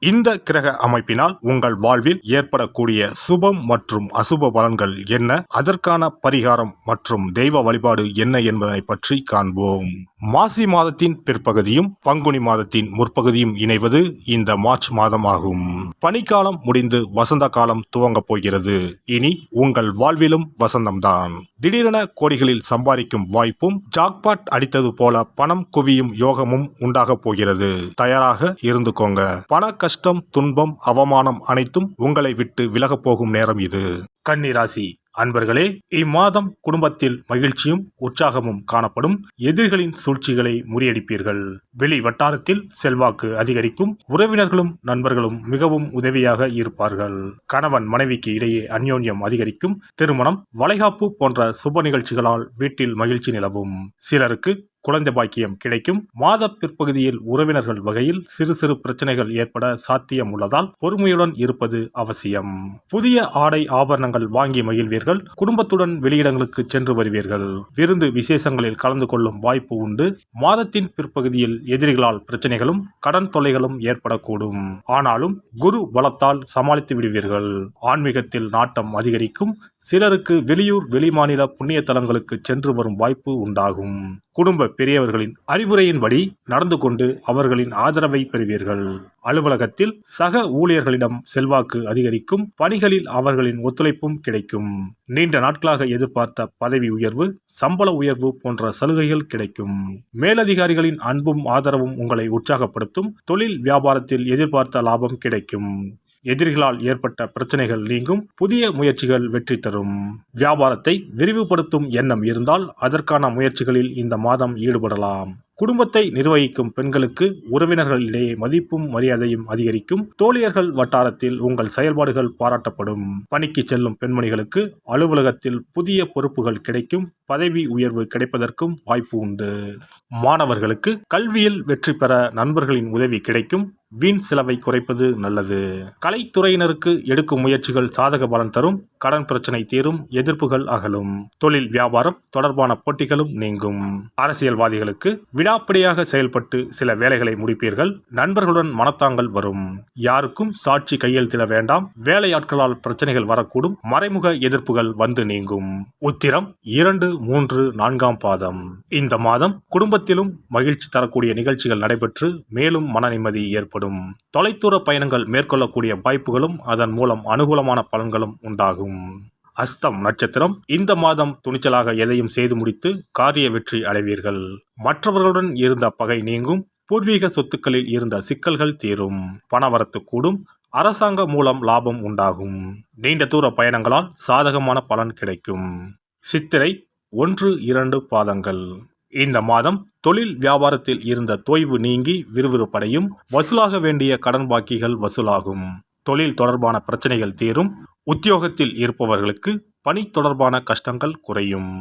இந்த கிரக அமைப்பினால் உங்கள் வாழ்வில் ஏற்படக்கூடிய சுபம் மற்றும் அசுப பலன்கள் என்ன? அதற்கான பரிகாரம் மற்றும் தெய்வ வழிபாடு என்ன என்பதனை பற்றி காண்போம். மாசி மாதத்தின் பிற்பகுதியும் பங்குனி மாதத்தின் முற்பகுதியும் இணைவது இந்த மார்ச் மாதமாகும். பனிக்காலம் முடிந்து வசந்த காலம் துவங்கப் போகிறது. இனி உங்கள் வாழ்விலும் வசந்தம்தான். திடீரென கோடிகளில் சம்பாதிக்கும் வாய்ப்பும் ஜாக்பாட் அடித்தது போல பணம் குவியும் யோகமும் உண்டாகப் போகிறது. தயாராக இருந்துக்கோங்க. பண கஷ்டம் துன்பம் அவமானம் அனைத்தும் உங்களை விட்டு விலகப் போகும் நேரம் இது. கன்னிராசி அன்பர்களே இம்மாதம் குடும்பத்தில் மகிழ்ச்சியும் உற்சாகமும் காணப்படும் எதிரிகளின் சூழ்ச்சிகளை முறியடிப்பீர்கள். வெளி வட்டாரத்தில் செல்வாக்கு அதிகரிக்கும் உறவினர்களும் நண்பர்களும் மிகவும் உதவியாக இருப்பார்கள். கணவன் மனைவிக்கு இடையே அந்யோன்யம் அதிகரிக்கும் திருமணம் வளைகாப்பு போன்ற சுப நிகழ்ச்சிகளால் வீட்டில் மகிழ்ச்சி நிலவும். சிலருக்கு குழந்தை பாக்கியம் கிடைக்கும். மாத பிற்பகுதியில் உறவினர்கள் வகையில் சிறு சிறு பிரச்சனைகள் ஏற்பட சாத்தியம் உள்ளதால் பொறுமையுடன் இருப்பது அவசியம். புதிய ஆடை ஆபரணங்கள் வாங்கி மகிழ்வீர்கள். குடும்பத்துடன் வெளியிடங்களுக்கு சென்று வருவீர்கள். விருந்து விசேஷங்களில் கலந்து கொள்ளும் வாய்ப்பு உண்டு. மாதத்தின் பிற்பகுதியில் எதிரிகளால் பிரச்சனைகளும் கடன் தொல்லைகளும் ஏற்படக்கூடும். ஆனாலும் குரு பலத்தால் சமாளித்து விடுவீர்கள். ஆன்மீகத்தில் நாட்டம் அதிகரிக்கும். சிலருக்கு வெளியூர் வெளிமாநில புண்ணிய தலங்களுக்கு சென்று வரும் வாய்ப்பு உண்டாகும். குடும்ப பெரியவர்களின் அறிவுரையின்படி நடந்து கொண்டு அவர்களின் ஆதரவை பெறுவீர்கள். அலுவலகத்தில் சக ஊழியர்களிடம் செல்வாக்கு அதிகரிக்கும் பணிகளில் அவர்களின் ஒத்துழைப்பும் கிடைக்கும். நீண்ட நாட்களாக எதிர்பார்த்த பதவி உயர்வு சம்பள உயர்வு போன்ற சலுகைகள் கிடைக்கும். மேலதிகாரிகளின் அன்பும் ஆதரவும் உங்களை உற்சாகப்படுத்தும் தொழில் வியாபாரத்தில் எதிர்பார்த்த லாபம் கிடைக்கும். எதிரிகளால் ஏற்பட்ட பிரச்சனைகள் நீங்கும். புதிய முயற்சிகள் வெற்றி தரும். வியாபாரத்தை விரிவுபடுத்தும் எண்ணம் இருந்தால் அதற்கான முயற்சிகளில் இந்த மாதம் ஈடுபடலாம். குடும்பத்தை நிர்வகிக்கும் பெண்களுக்கு உறவினர்களிடையே மதிப்பும் மரியாதையும் அதிகரிக்கும். தோழியர்கள் வட்டாரத்தில் உங்கள் செயல்பாடுகள் பாராட்டப்படும். பணிக்கு செல்லும் பெண்மணிகளுக்கு அலுவலகத்தில் புதிய பொறுப்புகள் கிடைக்கும். பதவி உயர்வு கிடைப்பதற்கும் வாய்ப்பு உண்டு. மாணவர்களுக்கு கல்வியில் வெற்றி பெற நண்பர்களின் உதவி கிடைக்கும். வீண் செலவை குறைப்பது நல்லது. கலைத்துறையினருக்கு எடுக்கும் முயற்சிகள் சாதக பலன் தரும். கடன் பிரச்சனை தீரும். எதிர்ப்புகள் அகலும். தொழில் வியாபாரம் தொடர்பான போட்டிகளும் நீங்கும். அரசியல்வாதிகளுக்கு விடாப்படியாக செயல்பட்டு சில வேலைகளை முடிப்பீர்கள். நண்பர்களுடன் மனத்தாங்கள் வரும். யாருக்கும் சாட்சி கையெழுத்திட வேண்டாம். வேலையாட்களால் பிரச்சனைகள் வரக்கூடும். மறைமுக எதிர்ப்புகள் வந்து நீங்கும். உத்திரம் இரண்டு மூன்று நான்காம் பாதம். இந்த மாதம் குடும்பத்திலும் மகிழ்ச்சி தரக்கூடிய நிகழ்ச்சிகள் நடைபெற்று மேலும் மன நிம்மதி ஏற்படும். தொலைதூர பயணங்கள் மேற்கொள்ளக்கூடிய வாய்ப்புகளும் அதன் மூலம் அனுகூலமான பலன்களும் உண்டாகும். அஸ்தம் நட்சத்திரம் இந்த மாதம் துணிச்சலாக எதையும் செய்து முடித்து காரிய வெற்றி அடைவீர்கள். மற்றவர்களுடன் இருந்த பகை நீங்கும் பூர்வீக சொத்துக்களில் இருந்த சிக்கல்கள் தீரும். பணவரத்து கூடும் அரசாங்க மூலம் லாபம் உண்டாகும். நீண்ட தூர பயணங்களால் சாதகமான பலன் கிடைக்கும். சித்திரை ஒன்று இரண்டு பாதங்கள். இந்த மாதம் தொழில் வியாபாரத்தில் இருந்த தொய்வு நீங்கி விறுவிறுப்படையும் வசூலாக வேண்டிய கடன் பாக்கிகள் வசூலாகும். தொழில் தொடர்பான பிரச்சனைகள் தீரும் உத்தியோகத்தில் இருப்பவர்களுக்கு பணி தொடர்பான கஷ்டங்கள் குறையும்.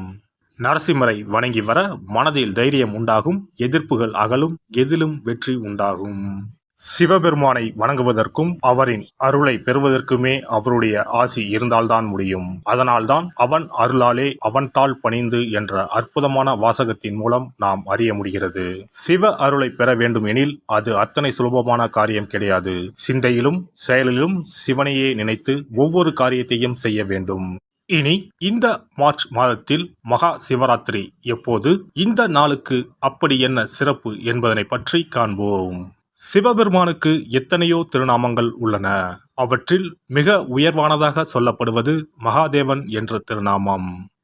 நரசிம்மரை வணங்கி வர மனதில் தைரியம் உண்டாகும் எதிர்ப்புகள் அகலும் எதிலும் வெற்றி உண்டாகும். சிவபெருமானை வணங்குவதற்கும் அவரின் அருளை பெறுவதற்குமே அவருடைய ஆசி இருந்தால்தான் முடியும். அதனால்தான் அவன் அருளாலே அவன் தாள் பணிந்து என்ற அற்புதமான வாசகத்தின் மூலம் நாம் அறிய முடிகிறது. சிவ அருளை பெற வேண்டும் எனில் அது அத்தனை சுலபமான காரியம் கிடையாது. சிந்தையிலும் செயலிலும் சிவனையே நினைத்து ஒவ்வொரு காரியத்தையும் செய்ய வேண்டும். இனி இந்த மார்ச் மாதத்தில் மகா சிவராத்திரி. எப்போது? இந்த நாளுக்கு அப்படி என்ன சிறப்பு என்பதனை பற்றி காண்போம். சிவபெருமானுக்கு எத்தனையோ திருநாமங்கள் உள்ளன. அவற்றில் மிக உயர்வானதாக சொல்லப்படுவது மகாதேவன் என்ற திருநாமம்.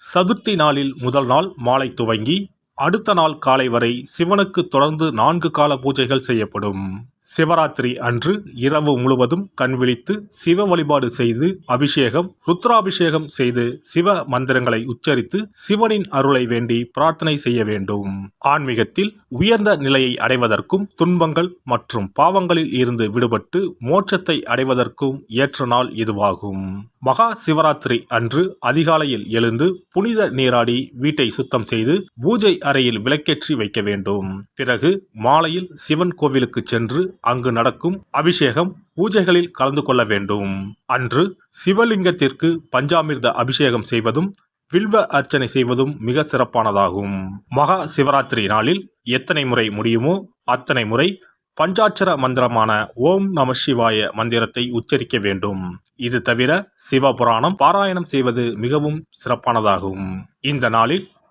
சதுர்த்தி நாளில் முதல் நாள் மாலை துவங்கி அடுத்த நாள் காலை வரை சிவனுக்கு தொடர்ந்து நான்கு கால பூஜைகள் செய்யப்படும். சிவராத்திரி அன்று இரவு முழுவதும் கண்விழித்து சிவ வழிபாடு செய்து அபிஷேகம் ருத்ராபிஷேகம் செய்து சிவ மந்திரங்களை உச்சரித்து சிவனின் அருளை வேண்டி பிரார்த்தனை செய்ய வேண்டும். ஆன்மீகத்தில் உயர்ந்த நிலையை அடைவதற்கும் துன்பங்கள் மற்றும் பாவங்களில் இருந்து விடுபட்டு மோட்சத்தை அடைவதற்கும் ஏற்ற நாள் இதுவாகும். மகா சிவராத்திரி அன்று அதிகாலையில் எழுந்து புனித நீராடி வீட்டை சுத்தம் செய்து பூஜை அறையில் விளக்கேற்றி வைக்க வேண்டும். பிறகு மாலையில் சிவன் கோவிலுக்கு சென்று அங்கு நடக்கும் அபிஷேகம் பூஜைகளில் கலந்து கொள்ள வேண்டும். அன்று சிவலிங்கத்திற்கு பஞ்சாமிர்த அபிஷேகம் செய்வதும் வில்வ அர்ச்சனை செய்வதும் மிக சிறப்பானதாகும். மகா சிவராத்திரி நாளில் எத்தனை முறை முடியுமோ அத்தனை முறை பஞ்சாட்சர மந்திரமான ஓம் நம சிவாய மந்திரத்தை உச்சரிக்க வேண்டும். இது தவிர சிவபுராணம் பாராயணம் செய்வது மிகவும் சிறப்பானதாகும். இந்த நாளில்